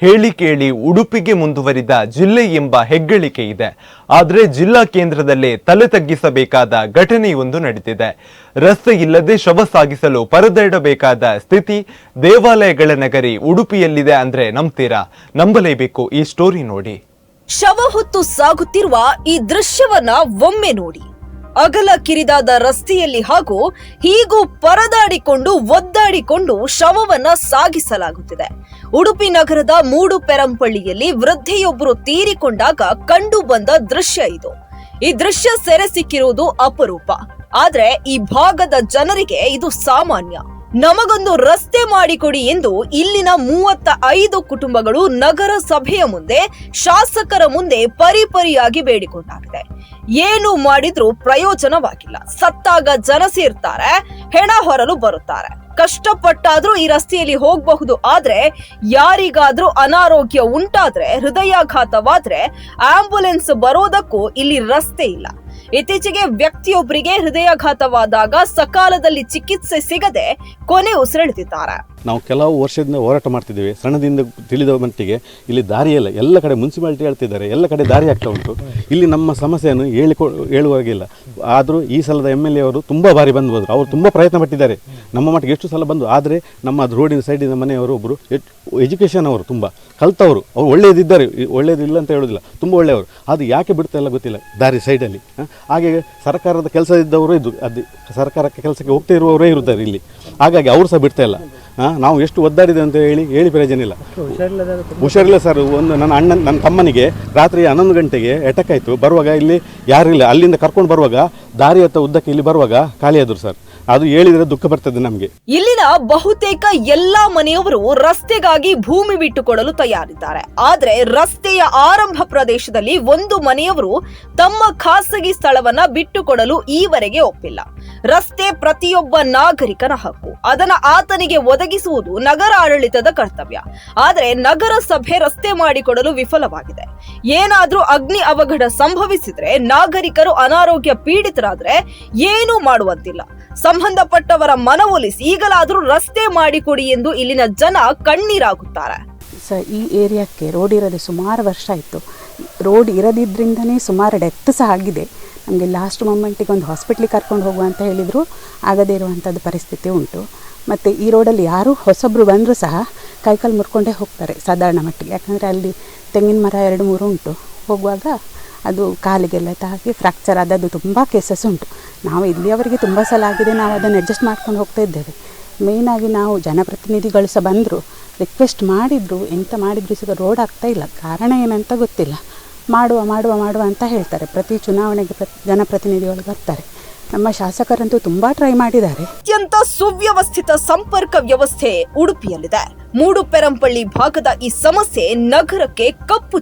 ಹೇಳಿ ಕೇಳಿ ಉಡುಪಿಗೆ ಮುಂದುವರಿದ ಜಿಲ್ಲೆ ಎಂಬ ಹೆಗ್ಗಳಿಕೆ ಇದೆ. ಆದರೆ ಜಿಲ್ಲಾ ಕೇಂದ್ರದಲ್ಲೇ ತಲೆ ತಗ್ಗಿಸಬೇಕಾದ ಘಟನೆಯೊಂದು ನಡೆದಿದೆ ರಸ್ತೆ ಇಲ್ಲದೆ ಶವ ಸಾಗಿಸಲು ಪರದಾಡಬೇಕಾದ ಸ್ಥಿತಿ ದೇವಾಲಯಗಳ ನಗರಿ ಉಡುಪಿಯಲ್ಲಿದೆ ಅಂದ್ರೆ ನಂಬ್ತೀರಾ? ನಂಬಲೇಬೇಕು ಈ ಸ್ಟೋರಿ ನೋಡಿ. ಶವ ಹೊತ್ತು ಸಾಗುತ್ತಿರುವ ಈ ದೃಶ್ಯವನ್ನ ಒಮ್ಮೆ ನೋಡಿ. ಅಗಲ ಕಿರಿದಾದ ರಸ್ತೆಯಲ್ಲಿ ಹಾಗೂ ಹೀಗೂ ಪರದಾಡಿಕೊಂಡು ಒದ್ದಾಡಿಕೊಂಡು ಶವವನ್ನ ಸಾಗಿಸಲಾಗುತ್ತಿದೆ. ಉಡುಪಿ ನಗರದ ಮೂಡು ಪೆರಂಪಳ್ಳಿಯಲ್ಲಿ ವೃದ್ಧೆಯೊಬ್ಬರು ತೀರಿಕೊಂಡಾಗ ಕಂಡು ಬಂದ ದೃಶ್ಯ ಇದು. ಈ ದೃಶ್ಯ ಸೆರೆ ಸಿಕ್ಕಿರುವುದು ಅಪರೂಪ. ಆದ್ರೆ ಈ ಭಾಗದ ಜನರಿಗೆ ಇದು ಸಾಮಾನ್ಯ. ನಮಗೊಂದು ರಸ್ತೆ ಮಾಡಿಕೊಡಿ ಎಂದು ಇಲ್ಲಿನ ಮೂವತ್ತ ಐದು ಕುಟುಂಬಗಳು ನಗರ ಸಭೆಯ ಮುಂದೆ ಶಾಸಕರ ಮುಂದೆ ಪರಿಪರಿಯಾಗಿ ಬೇಡಿಕೊಂಡಾಗಿದೆ. ಏನು ಮಾಡಿದ್ರೂ ಪ್ರಯೋಜನವಾಗಿಲ್ಲ. ಸತ್ತಾಗ ಜನ ಸೇರ್ತಾರೆ, ಹೆಣ ಹೊರಲು ಬರುತ್ತಾರೆ. ಕಷ್ಟಪಟ್ಟಾದ್ರೂ ಈ ರಸ್ತೆಯಲ್ಲಿ ಹೋಗಬಹುದು. ಆದ್ರೆ ಯಾರಿಗಾದ್ರೂ ಅನಾರೋಗ್ಯ ಉಂಟಾದ್ರೆ, ಹೃದಯಾಘಾತವಾದ್ರೆ ಆಂಬ್ಯುಲೆನ್ಸ್ ಬರೋದಕ್ಕೂ ಇಲ್ಲಿ ರಸ್ತೆ ಇಲ್ಲ. ಇತ್ತೀಚೆಗೆ ವ್ಯಕ್ತಿಯೊಬ್ಬರಿಗೆ ಹೃದಯಾಘಾತವಾದಾಗ ಸಕಾಲದಲ್ಲಿ ಚಿಕಿತ್ಸೆ ಸಿಗದೆ ಕೊನೆ ಉಸಿರೆಳೆದಿದ್ದಾರೆ ನಾವು ಕೆಲವು ವರ್ಷದಿಂದ ಹೋರಾಟ ಮಾಡ್ತಿದ್ದೇವೆ. ಸಣ್ಣದಿಂದ ತಿಳಿದ ಮಟ್ಟಿಗೆ ಇಲ್ಲಿ ದಾರಿ ಇಲ್ಲ. ಎಲ್ಲ ಕಡೆ ಮುನ್ಸಿಪಾಲಿಟಿ ಹೇಳ್ತಿದ್ದಾರೆ. ಎಲ್ಲ ಕಡೆ ದಾರಿ ಆಗ್ತಾ ಉಂಟು. ಇಲ್ಲಿ ನಮ್ಮ ಸಮಸ್ಯೆಯನ್ನು ಹೇಳಿಕೊ, ಹೇಳುವಾಗಿಲ್ಲ. ಆದರೂ ಈ ಸಲದ ಎಂ ಎಲ್ ಎ ಅವರು ತುಂಬ ಬಾರಿ ಬಂದು ಹೋದರು. ಅವರು ತುಂಬ ಪ್ರಯತ್ನ ಪಟ್ಟಿದ್ದಾರೆ. ನಮ್ಮ ಮಟ್ಟಿಗೆ ಎಷ್ಟು ಸಲ ಬಂದು ಆದರೆ ನಮ್ಮ ರೋಡಿನ ಸೈಡಿನ ಮನೆಯವರು ಒಬ್ಬರು ಎಜುಕೇಷನ್ ಅವರು ತುಂಬ. ಕಲ್ತವರು. ಅವರು ಒಳ್ಳೆಯದಿದ್ದಾರೆ ಒಳ್ಳೆಯದಿಲ್ಲ ಅಂತ ಹೇಳೋದಿಲ್ಲ. ತುಂಬ ಒಳ್ಳೆಯವರು. ಅದು ಯಾಕೆ ಬಿಡ್ತಾ ಇಲ್ಲ ಗೊತ್ತಿಲ್ಲ. ದಾರಿ ಸೈಡಲ್ಲಿ? ಹಾಗೆ ಸರ್ಕಾರದ ಕೆಲಸ ಇದ್ದವರು ಇದು ಅದು ಸರ್ಕಾರಕ್ಕೆ ಕೆಲಸಕ್ಕೆ ಹೋಗ್ತಾ ಇರುವವರೇ ಇರುತ್ತಾರೆ ಇಲ್ಲಿ. ಹಾಗಾಗಿ ಅವರು ಸಹ ಬಿಡ್ತಾ ಇಲ್ಲ. ನಾವು ಎಷ್ಟು ಒದ್ದಾಡಿದೆ ಅಂತ ಹೇಳಿ ಹೇಳಿ ಪ್ರಯೋಜನ ಇಲ್ಲ. ಹುಷಾರಿಲ್ಲ ಸರ್, ಒಂದು ನನ್ನ ಅಣ್ಣ ನನ್ನ ತಮ್ಮನಿಗೆ ರಾತ್ರಿ ಹನ್ನೊಂದು ಗಂಟೆಗೆ ಅಟ್ಯಾಕ್ ಆಯಿತು. ಬರುವಾಗ ಇಲ್ಲಿ ಯಾರಿಲ್ಲ ಅಲ್ಲಿಂದ ಕರ್ಕೊಂಡು ಬರುವಾಗ, ದಾರಿ ಹತ್ತ ಉದ್ದಕ್ಕೆ ಇಲ್ಲಿ ಬರುವಾಗ ಖಾಲಿಯಾದರು ಸರ್. ಅದು ಹೇಳಿದ್ರೆ ದುಃಖ ಬರ್ತದೆ ನಮಗೆ. ಇಲ್ಲಿನ ಬಹುತೇಕ ಎಲ್ಲಾ ಮನೆಯವರು ರಸ್ತೆಗಾಗಿ ಭೂಮಿ ಬಿಟ್ಟುಕೊಡಲು ತಯಾರಿದ್ದಾರೆ. ಆದ್ರೆ ರಸ್ತೆಯ ಆರಂಭ ಪ್ರದೇಶದಲ್ಲಿ ಒಂದು ಮನೆಯವರು ತಮ್ಮ ಖಾಸಗಿ ಸ್ಥಳವನ್ನ ಬಿಟ್ಟುಕೊಡಲು ಈವರೆಗೆ ಒಪ್ಪಿಲ್ಲ. ರಸ್ತೆ ಪ್ರತಿಯೊಬ್ಬ ನಾಗರಿಕನ ಹಕ್ಕು. ಅದನ್ನ ಆತನಿಗೆ ಒದಗಿಸುವುದು ನಗರ ಆಡಳಿತದ ಕರ್ತವ್ಯ. ಆದರೆ ನಗರ ಸಭೆ ರಸ್ತೆ ಮಾಡಿಕೊಡಲು ವಿಫಲವಾಗಿದೆ. ಏನಾದ್ರೂ ಅಗ್ನಿ ಅವಘಡ ಸಂಭವಿಸಿದ್ರೆ, ನಾಗರಿಕರು ಅನಾರೋಗ್ಯ ಪೀಡಿತರಾದ್ರೆ ಏನೂ ಮಾಡುವಂತಿಲ್ಲ. ಸಂಬಂಧಪಟ್ಟವರ ಮನವೊಲಿಸಿ ಈಗಲಾದರೂ ರಸ್ತೆ ಮಾಡಿಕೊಡಿ ಎಂದು ಇಲ್ಲಿನ ಜನ ಕಣ್ಣೀರಾಗುತ್ತಾರೆ. ಸರ್, ಈ ಏರಿಯಾಕ್ಕೆ ರೋಡ್ ಇರದೆ ಸುಮಾರು ವರ್ಷ ಆಯಿತು. ರೋಡ್ ಇರದಿದ್ದರಿಂದನೇ ಸುಮಾರು ಡೆತ್ ಸಹ ಆಗಿದೆ. ನಮಗೆ ಲಾಸ್ಟ್ ಮೊಮೆಂಟಿಗೆ ಒಂದು ಹಾಸ್ಪಿಟ್ಲಿಗೆ ಕರ್ಕೊಂಡು ಹೋಗುವ ಅಂತ ಹೇಳಿದರೂ. ಆಗದೇ ಇರುವಂಥದ್ದು ಪರಿಸ್ಥಿತಿ ಉಂಟು. ಮತ್ತು ಈ ರೋಡಲ್ಲಿ ಯಾರು ಹೊಸಬ್ರು ಬಂದರೂ ಸಹ ಕೈಕಾಲು ಮುರ್ಕೊಂಡೇ ಹೋಗ್ತಾರೆ ಸಾಧಾರಣ ಮಟ್ಟಿಗೆ. ಯಾಕಂದರೆ ಅಲ್ಲಿ ತೆಂಗಿನ ಮರ ಎರಡು ಮೂರು ಉಂಟು. ಹೋಗುವಾಗ ಅದು ಕಾಲಿಗೆಲ್ಲ ತಾಗಿ ಫ್ರ್ಯಾಕ್ಚರ್ ಆದದ್ದು ತುಂಬ ಕೇಸಸ್ ಉಂಟು. ನಾವು ಇಲ್ಲಿಯವರೆಗೆ ತುಂಬ ಸಲ ಆಗಿದೆ, ನಾವು ಅದನ್ನು ಅಡ್ಜಸ್ಟ್ ಮಾಡ್ಕೊಂಡು ಹೋಗ್ತಾ ಇದ್ದೇವೆ. ಮೇಯ್ನಾಗಿ ನಾವು ಜನಪ್ರತಿನಿಧಿಗಳು ಸಹ ಬಂದರು ರಿಕ್ವೆಸ್ಟ್ ಮಾಡಿದರು, ಎಂತ ಮಾಡಿದ್ರು ಸಹ ರೋಡ್ ಆಗ್ತಾ ಇಲ್ಲ. ಕಾರಣ ಏನಂತ ಗೊತ್ತಿಲ್ಲ. ಮಾಡುವ ಮಾಡುವ ಮಾಡುವ ಅಂತ ಹೇಳ್ತಾರೆ. ಪ್ರತಿ ಚುನಾವಣೆಗೆ ಪ್ರ ಜನಪ್ರತಿನಿಧಿಗಳು ಬರ್ತಾರೆ. ನಮ್ಮ ಶಾಸಕರಂತೂ ತುಂಬಾ ಟ್ರೈ ಮಾಡಿದ್ದಾರೆ. ಅತ್ಯಂತ ಸುವ್ಯವಸ್ಥಿತ ಸಂಪರ್ಕ ವ್ಯವಸ್ಥೆ ಉಡುಪಿಯಲ್ಲಿದೆ. ಮೂಡುಪೆರಂಪಳ್ಳಿ ಭಾಗದ ಈ ಸಮಸ್ಯೆ ನಗರಕ್ಕೆ ಕಪ್ಪು